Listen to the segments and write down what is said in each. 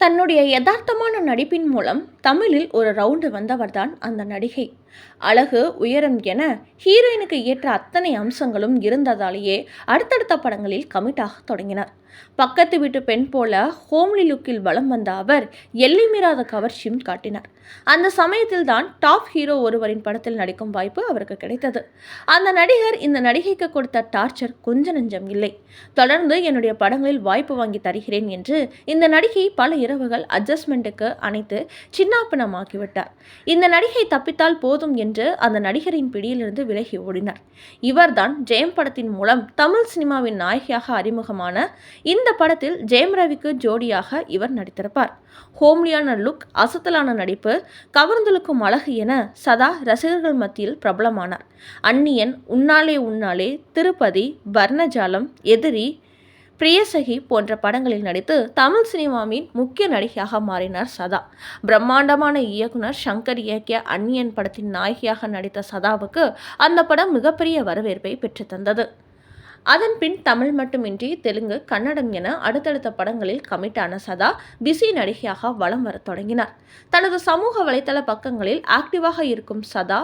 தன்னுடைய யதார்த்தமான நடிப்பின் மூலம் தமிழில் ஒரு ரவுண்டு வந்தவர்தான் அந்த நடிகை. அழகு உயரம் என ஹீரோயினுக்கு ஏற்ற அத்தனை அம்சங்களும் இருந்ததாலேயே அடுத்தடுத்த படங்களில் கமிட்டாக தொடங்கினார். பக்கத்து வீட்டு பெண் போல ஹோம்லி லுக்கில் வலம் வந்த அவர் எல்லை மீறாத கவர்ச்சியும் காட்டினார். அந்த சமயத்தில் தான் டாப் ஹீரோ ஒருவரின் படத்தில் நடிக்கும் வாய்ப்பு அவருக்கு கிடைத்தது. அந்த நடிகர் இந்த நடிகைக்கு கொடுத்த டார்ச்சர் கொஞ்ச நெஞ்சம் இல்லை. தொடர்ந்து என்னுடைய படங்களில் வாய்ப்பு வாங்கி தருகிறேன் என்று இந்த நடிகை பல இரவுகள் அட்ஜஸ்ட்மெண்ட்டுக்கு அனைத்து சின்னாப்பினமாக்கிவிட்டார் இந்த நடிகை தப்பித்தால் போதும் என்று அந்த நடிகரின் பிடியிலிருந்து விலகி ஓடினார். இவர்தான் ஜெயம் படத்தின் மூலம் தமிழ் சினிமாவின் நாயகியாக அறிமுகமான இந்த படத்தில் ஜெயம் ரவிக்கு ஜோடியாக இவர் நடித்திருப்பார். ஹோம்லியான லுக் அசத்தலான நடிப்பு கவர்ந்தெழுக்கும் அழகு என சதா ரசிகர்கள் மத்தியில் பிரபலமானார். அந்நியன் உன்னாலே உன்னாலே திருப்பதி வர்ணஜாலம் எதிரி பிரியசகி போன்ற படங்களில் நடித்து தமிழ் சினிமாவின் முக்கிய நடிகையாக மாறினார் சதா. பிரம்மாண்டமான இயக்குனர் சங்கர் இயக்கிய அந்நியன் படத்தின் நாயகியாக நடித்த சதாவுக்கு அந்த படம் மிகப்பெரிய வரவேற்பை பெற்றுத்தந்தது. அதன் பின் தமிழ் மட்டுமின்றி தெலுங்கு கன்னடம் என அடுத்தடுத்த படங்களில் கமிட்டான சதா பிஸி நடிகையாக வலம் வரத் தொடங்கினார். தனது சமூக வலைதள பக்கங்களில் ஆக்டிவாக இருக்கும் சதா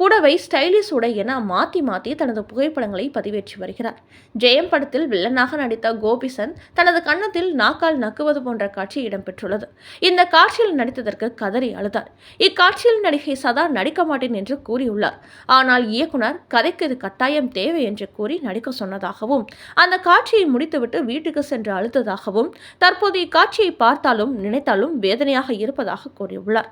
புடவை ஸ்டைலிஷ் உடை என மாற்றி மாற்றி தனது புகைப்படங்களை பதிவேற்றி வருகிறார். ஜெயம் படத்தில் வில்லனாக நடித்த கோபிசன் தனது கன்னத்தில் நாக்கால் நக்குவது போன்ற காட்சி இடம்பெற்றுள்ளது. இந்த காட்சியில் நடித்ததற்கு கதறி அழுதார். இக்காட்சியில் நடிகை சதா நடிக்க மாட்டேன் என்று கூறியுள்ளார். ஆனால் இயக்குனர் கதைக்கு இது கட்டாயம் தேவை என்று கூறி நடிக்க சொன்னதாகவும் அந்த காட்சியை முடித்துவிட்டு வீட்டுக்கு சென்று அழுத்ததாகவும் தற்போது இக்காட்சியை பார்த்தாலும் நினைத்தாலும் வேதனையாக இருப்பதாக கூறியுள்ளார்.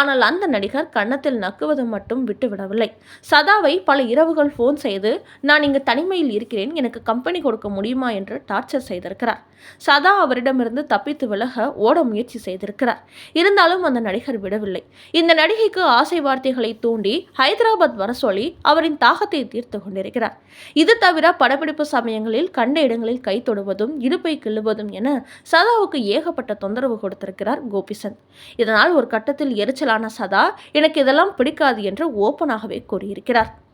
ஆனால் அந்த நடிகர் கன்னத்தில் நக்குவது மட்டும் விட்டுவிட வரவில்லை. சதாவை பல இரவுகள் ஃபோன் செய்து நான் இங்கு தனிமையில் இருக்கிறேன் எனக்கு கம்பெனி கொடுக்க முடியுமா? என்று டார்ச்சர் செய்திருக்கிறார். சதா அவரிடமிருந்து தப்பித்து விலக ஓட முயற்சி செய்திருக்கிறார். இருந்தாலும் அந்த நடிகர் விடவில்லை. இந்த நடிகைக்கு ஆசை வார்த்தைகளை தூண்டி ஹைதராபாத் வர சொல்லி அவரின் தாகத்தை தீர்த்து கொண்டிருக்கிறார். இது தவிர படப்பிடிப்பு சமயங்களில் கண்ட இடங்களில் கை தொடுவதும் இடுப்பை கிள்ளுவதும் என சதாவுக்கு ஏகப்பட்ட தொந்தரவு கொடுத்திருக்கிறார் கோபிசந்த். இதனால் ஒரு கட்டத்தில் எரிச்சலான சதா எனக்கு இதெல்லாம் பிடிக்காது என்று ஓப்பனாக ஓப்பனாகவே கூறியிருக்கிறார்.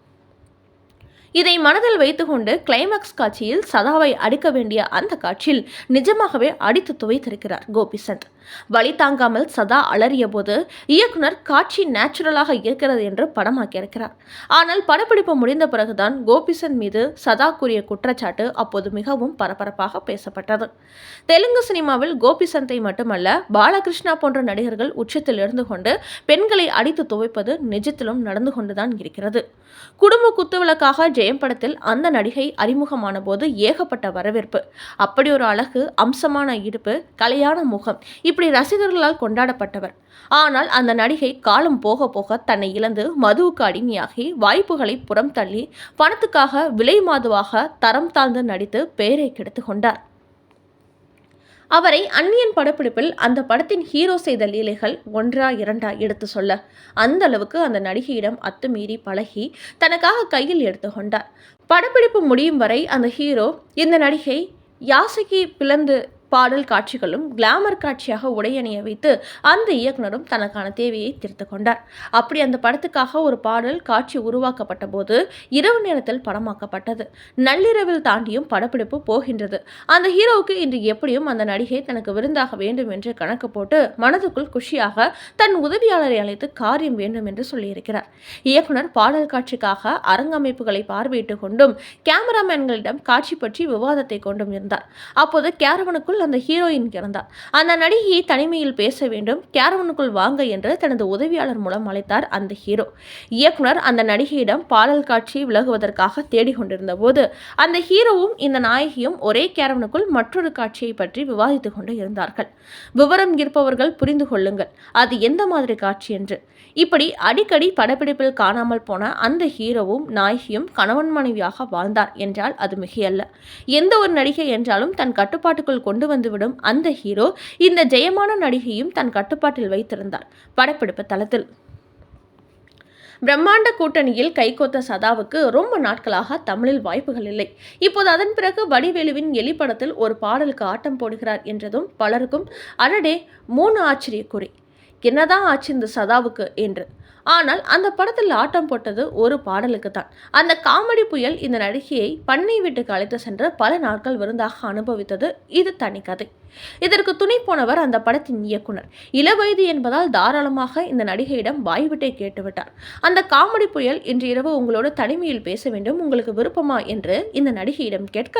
இதை மனதில் வைத்துக்கொண்டு கிளைமாக்ஸ் காட்சியில் சதாவை அடிக்க வேண்டிய அந்த காட்சியில் நிஜமாகவே அடித்து துவைத்திருக்கிறார் கோபிசந்த். வழி தாங்காமல் சதா அலறிய போது இயக்குனர் காட்சி நேச்சுரலாக இருக்கிறது என்று படமாக்கியிருக்கிறார் ஆனால் படப்பிடிப்பு முடிந்த பிறகுதான் கோபிசன் மீது சதா கூறிய குற்றச்சாட்டு அப்போது மிகவும் பரபரப்பாக பேசப்பட்டது. தெலுங்கு சினிமாவில் கோபிசந்தை மட்டுமல்ல பாலகிருஷ்ணா போன்ற நடிகர்கள் உச்சத்தில் இருந்து கொண்டு பெண்களை அடித்து துவைப்பது நிஜத்திலும் நடந்து கொண்டுதான் இருக்கிறது. குடும்ப குத்துவிளக்காக ஜெயம் படத்தில் அந்த நடிகை அறிமுகமான போது ஏகப்பட்ட வரவேற்பு. அப்படி ஒரு அழகு அம்சமான இடுப்பு கலையான முகம் இப்படி ரசிகர்களால் கொண்டாடப்பட்டவர். ஆனால் அந்த நடிகை காலம் போக போக தன்னை இழந்து மதுவுக்கு அடிமையாகி வாய்ப்புகளை புறம் தள்ளி பணத்துக்காக விலை மாதுவாக தரம் தாழ்ந்து நடித்து பெயரை கெடுத்து கொண்டார். அவரை அந்நியன் படப்பிடிப்பில் அந்த படத்தின் ஹீரோ செய்த லீலைகள் ஒன்றா இரண்டா எடுத்து சொல்ல அந்த அளவுக்கு அந்த நடிகையிடம் அத்துமீறி பழகி தனக்காக கையில் எடுத்துக்கொண்டார் படப்பிடிப்பு முடியும் வரை அந்த ஹீரோ இந்த நடிகை யாசகி பிளந்து பாடல் காட்சிகளும் கிளாமர் காட்சியாக உடையணிய வைத்து அந்த இயக்குனரும் தனக்கான தேவையை தீர்த்து கொண்டார். அப்படி அந்த படத்துக்காக ஒரு பாடல் காட்சி உருவாக்கப்பட்ட போது இரவு நேரத்தில் படமாக்கப்பட்டது. நள்ளிரவில் தாண்டியும் படப்பிடிப்பு போகின்றது. அந்த ஹீரோவுக்கு இன்று எப்படியும் அந்த நடிகை தனக்கு விருந்தாக வேண்டும் என்று கணக்கு போட்டு மனதுக்குள் குஷியாக தன் உதவியாளரை அழைத்து காரியம் வேண்டும் என்று சொல்லியிருக்கிறார். இயக்குனர் பாடல் காட்சிக்காக அரங்கமைப்புகளை பார்வையிட்டுக் கொண்டும் கேமராமேன்களிடம் காட்சி பற்றி விவாதத்தை கொண்டும் இருந்தார். அப்போது கேரவனுக்குள் அந்த ஹீரோயின் இறந்தார். அந்த நடிகையை தனிமையில் பேச வேண்டும் கேரவனுக்குள் வாங்க என்று தனது உதவியாளர் மூலம் அழைத்தார் அந்த ஹீரோ. இயக்குனர் அந்த நடிகையிடம் பாடல் காட்சியை விலகுவதற்காக தேடிக்கொண்டிருந்த போது அந்த ஹீரோவும் இந்த நாயகியும் ஒரே கேரவனுக்குள் மற்றொரு காட்சியை பற்றி விவாதித்துக் கொண்டு இருந்தார்கள். விவரம் இருப்பவர்கள் புரிந்து கொள்ளுங்கள் அது எந்த மாதிரி காட்சி என்று. இப்படி அடிக்கடி படப்பிடிப்பில் காணாமல் போன அந்த ஹீரோவும் நாயகியும் கணவன் மனைவியாக வாழ்ந்தார் என்றால் அது மிகையல்ல. எந்த ஒரு நடிகை என்றாலும் தன் கட்டுப்பாட்டுக்குள் கொண்டு வந்துவிடும் அந்த ஹீரோ இந்த ஜெயமான நடிகையும் தன் கட்டுப்பாட்டில் வைத்திருந்தார். படப்பிடிப்பு தளத்தில். பிரம்மாண்ட கூட்டணியில் கைகோத்த சதாவுக்கு ரொம்ப நாட்களாக தமிழில் வாய்ப்புகள் இல்லை. இப்போது அதன் பிறகு வடிவேலுவின் எலி படத்தில் ஒரு பாடலுக்கு ஆட்டம் போடுகிறார் என்றதும் பலருக்கும் அடடே மூணு ஆச்சரியக்குறி என்னதான் ஆச்சு இந்த சதாவுக்கு? என்று ஆனால் அந்த படத்தில் ஆட்டம் போட்டது ஒரு பாடலுக்கு தான் அந்த காமெடி புயல் இந்த நடிகையை பண்ணை வீட்டுக்கு அழைத்து சென்று பல நாட்கள் விருந்தாக அனுபவித்தது இது தனி கதை. இதற்கு துணை போனவர் அந்த படத்தின் இயக்குனர். இளவயது என்பதால் தாராளமாக இந்த நடிகையிடம் வாய்விட்டை கேட்டுவிட்டார். அந்த காமெடி புயல் இன்று இரவு உங்களோட தனிமையில் பேச வேண்டும் உங்களுக்கு விருப்பமா என்று இந்த நடிகையிடம் கேட்க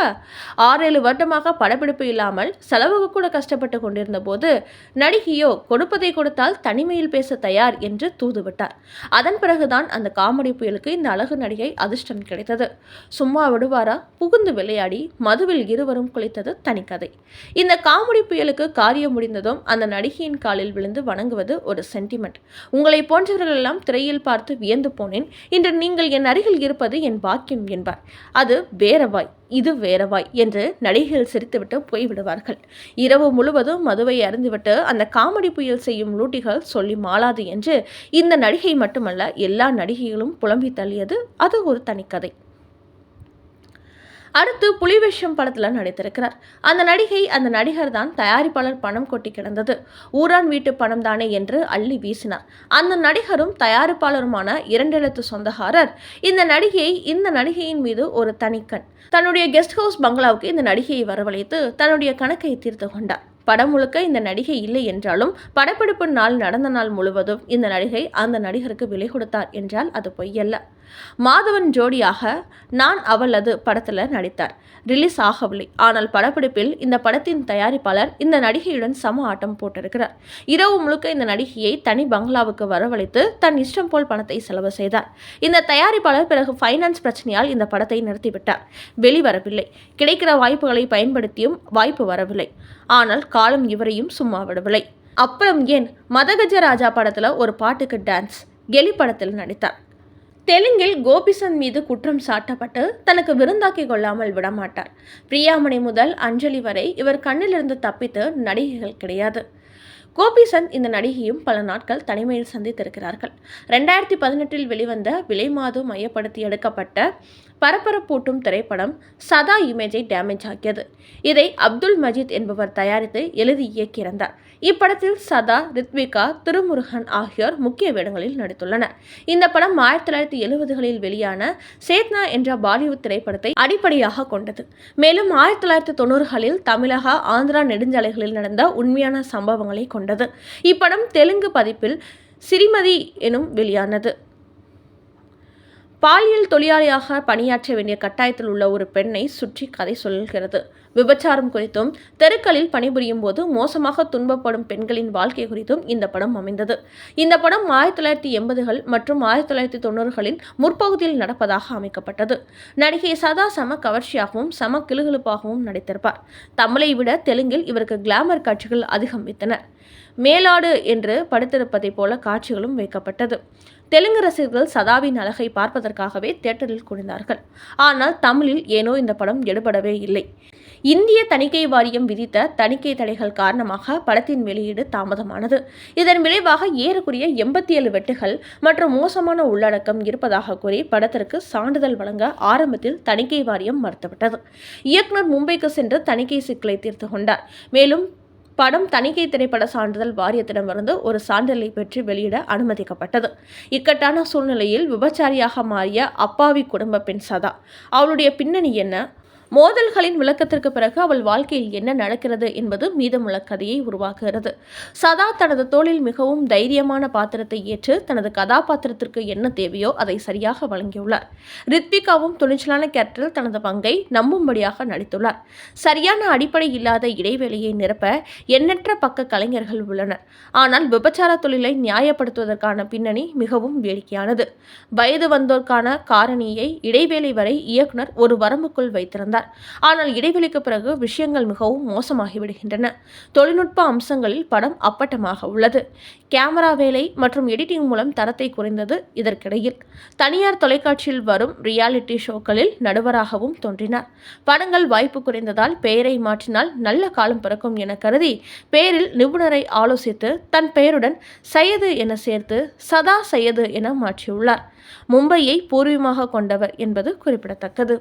ஆறேழு வருடமாக படப்பிடிப்பு இல்லாமல் செலவுக்கு கூட கஷ்டப்பட்டு கொண்டிருந்த போது நடிகையோ கொடுப்பதை கொடுத்தால் தனிமையில் பேச தயார் என்று தூதுவிட்டார். அதன் பிறகுதான் அந்த காமெடி புயலுக்கு இந்த அழகு நடிகை அதிர்ஷ்டம் கிடைத்தது. சும்மா விடுவாரா? புகுந்து விளையாடி மதுவில் இருவரும் குளித்தது தனிக்கதை. இந்த காமெடி புயலுக்கு காரியம் முடிந்ததும் அந்த நடிகையின் காலில் விழுந்து வணங்குவது ஒரு சென்டிமெண்ட் உங்களை போன்றவர்கள் எல்லாம் திரையில் பார்த்து வியந்து போனேன். இன்று நீங்கள் என் அருகில் இருப்பது என் பாக்கியம் என்பார். அது வேறவாய் இது வேறவாய் என்று நடிகைகள் சிரித்துவிட்டு போய்விடுவார்கள். இரவு முழுவதும் மதுவை அருந்துவிட்டு அந்த காமெடி புயல் செய்யும் லூட்டிகள் சொல்லி மாளாது என்று இந்த நடிகை மட்டுமல்ல எல்லா நடிகைகளும் புலம்பி தள்ளியது அது ஒரு தனிக்கதை. அடுத்து புலிவேஷம் படத்தில் நடித்திருக்கிறார். அந்த நடிகை அந்த நடிகர் தான் தயாரிப்பாளர் பணம் கொட்டி கிடந்தது. ஊரான் வீட்டு பணம் தானே என்று அள்ளி வீசினார். அந்த நடிகரும் தயாரிப்பாளருமான இரண்டெழுத்து சொந்தக்காரர். இந்த நடிகையை இந்த நடிகையின் மீது ஒரு தனிக்கண். தன்னுடைய கெஸ்ட் ஹவுஸ் பங்களாவுக்கு இந்த நடிகையை வரவழைத்து தன்னுடைய கணக்கை தீர்த்து கொண்டார். படம் முழுக்க இந்த நடிகை இல்லை என்றாலும் படப்பிடிப்பு நாள் நடந்த நாள் முழுவதும் இந்த நடிகை அந்த நடிகருக்கு விலை கொடுத்தார் என்றால் அது பொய்யல்ல. மாதவன் ஜோடியாக நான் அவளது படத்தில் நடித்தார். ரிலீஸ் ஆகவில்லை. ஆனால் படப்பிடிப்பில் இந்த படத்தின் தயாரிப்பாளர் இந்த நடிகையுடன் சம ஆட்டம் போட்டிருக்கிறார். இரவு முழுக்க இந்த நடிகையை தனி பங்களாவுக்கு வரவழைத்து தன் இஷ்டம் போல் பணத்தை செலவு செய்தார். இந்த தயாரிப்பாளர் பிறகு ஃபைனான்ஸ் பிரச்சனையால் இந்த படத்தை நிறுத்திவிட்டார். வெளிவரவில்லை. கிடைக்கிற வாய்ப்புகளை பயன்படுத்தியும் வாய்ப்பு வரவில்லை. ஆனால் காலம் இவரையும் சும்மா விடவில்லை. அப்புறம் ஏன்? மதகஜ ராஜா படத்தில் ஒரு பாட்டுக்கு டான்ஸ் கெலி படத்தில் நடித்தார். தெலுங்கில் கோபிசந்த் மீது குற்றம் சாட்டப்பட்டு தனக்கு விருந்தாக்கி கொள்ளாமல் விடமாட்டார். பிரியாமணி முதல் அஞ்சலி வரை இவர் கண்ணிலிருந்து தப்பித்து நடிகைகள் கிடையாது. கோபிசந்த் இந்த நடிகையும் பல நாட்கள் தனிமையில் சந்தித்திருக்கிறார்கள். ரெண்டாயிரத்தி பதினெட்டில் வெளிவந்த விலைமாது மையப்படுத்தி எடுக்கப்பட்ட பரபரப்பூட்டும் திரைப்படம் சதா இமேஜை டேமேஜ் ஆக்கியது. இதை அப்துல் மஜீத் என்பவர் தயாரித்து எழுதி இயக்கியிருந்தார். இப்படத்தில் சதா ரித்விகா திருமுருகன் ஆகியோர் முக்கிய வேடங்களில் நடித்துள்ளனர். இந்த படம் ஆயிரத்தி தொள்ளாயிரத்தி எழுபதுகளில் வெளியான சேத்னா என்ற பாலிவுட் திரைப்படத்தை அடிப்படையாக கொண்டது. மேலும் ஆயிரத்தி தொள்ளாயிரத்தி தொண்ணூறுகளில் தமிழக ஆந்திரா நெடுஞ்சாலைகளில் நடந்த உண்மையான சம்பவங்களை கொண்டது. இப்படம் தெலுங்கு பதிப்பில் சிறிமதி எனும் வெளியானது. பாலியல் தொழிலாளியாக பணியாற்ற வேண்டிய கட்டாயத்தில் உள்ள ஒரு பெண்ணை சுற்றி கதை சொல்கிறது விபச்சாரம் குறித்தும் தெருக்களில் பணிபுரியும் போது மோசமாக துன்பப்படும் பெண்களின் வாழ்க்கை குறித்தும் இந்த படம் அமைந்தது. இந்த படம் ஆயிரத்தி தொள்ளாயிரத்தி எண்பதுகள் மற்றும் ஆயிரத்தி தொள்ளாயிரத்தி தொண்ணூறுகளின் முற்பகுதியில் நடப்பதாக அமைக்கப்பட்டது. நடிகை சதா சம கவர்ச்சியாகவும் சம கிளுகிழுப்பாகவும் நடித்திருப்பார். தமிழை விட தெலுங்கில் இவருக்கு கிளாமர் காட்சிகள் அதிகம் வைத்தனர். மேலாடு என்று படுத்திருப்பதைப் போல காட்சிகளும் வைக்கப்பட்டது. தெலுங்கு ரசிகர்கள் சதாவின் அழகை பார்ப்பதற்காகவே தியேட்டரில் குடிந்தார்கள் ஆனால் தமிழில் ஏனோ இந்த படம் எடுபடவே இல்லை. இந்திய தணிக்கை வாரியம் விதித்த தணிக்கை தடைகள் காரணமாக படத்தின் வெளியீடு தாமதமானது. இதன் விளைவாக ஏறக்குறைய எண்பத்தி ஏழு வெட்டுகள் மற்றும் மோசமான உள்ளடக்கம் இருப்பதாக கூறி படத்திற்கு சான்றிதழ் வழங்க ஆரம்பத்தில் தணிக்கை வாரியம் மறுத்துவிட்டது. இயக்குனர் மும்பைக்கு சென்று தணிக்கை சிக்கலை தீர்த்து கொண்டார். மேலும் படம் தணிக்கை திரைப்பட சான்றிதழ் வாரியத்திடமிருந்து ஒரு சான்றிதழை பெற்று வெளியிட அனுமதிக்கப்பட்டது. இக்கட்டான சூழ்நிலையில் விபச்சாரியாக மாறிய அப்பாவி குடும்ப பெண் சதா. அவளுடைய பின்னணி என்ன? மோதல்களின் விளக்கத்திற்கு பிறகு அவள் வாழ்க்கையில் என்ன நடக்கிறது என்பது மீதமுள்ள கதையை உருவாக்குகிறது. சதா தனது தோளில் மிகவும் தைரியமான பாத்திரத்தை ஏற்று தனது கதாபாத்திரத்திற்கு என்ன தேவையோ அதை சரியாக வழங்கியுள்ளார். ரித்விகாவும் துணிச்சலான கேரக்டரில் தனது பங்கை நம்பும்படியாக நடித்துள்ளார். சரியான அடிப்படை இல்லாத இடைவெளியை நிரப்ப எண்ணற்ற பக்க கலைஞர்கள் உள்ளனர். ஆனால் விபச்சார தொழிலை நியாயப்படுத்துவதற்கான பின்னணி மிகவும் வேடிக்கையானது. வயது வந்தோர்க்கான காரணியை இடைவேளை வரை இயக்குனர் ஒரு வரம்புக்குள் வைத்திருந்தார். ஆனால் இடைவெளிக்கு பிறகு விஷயங்கள் மிகவும் மோசமாகிவிடுகின்றன. தொழில்நுட்ப அம்சங்களில் படம் அப்பட்டமாக உள்ளது. கேமரா வேலை மற்றும் எடிட்டிங் மூலம் தரத்தை குறைந்தது இதற்கிடையில். தனியார் தொலைக்காட்சியில் வரும் ரியாலிட்டி ஷோக்களில் நடுவராகவும் தோன்றினார். படங்கள் வாய்ப்பு குறைந்ததால் பெயரை மாற்றினால் நல்ல காலம் பிறக்கும் என கருதி பெயரில் நிபுணரை ஆலோசித்து தன் பெயருடன் சையது என சேர்த்து சதா சையது என மாற்றியுள்ளார். மும்பையை பூர்வீகமாக கொண்டவர் என்பது குறிப்பிடத்தக்கது.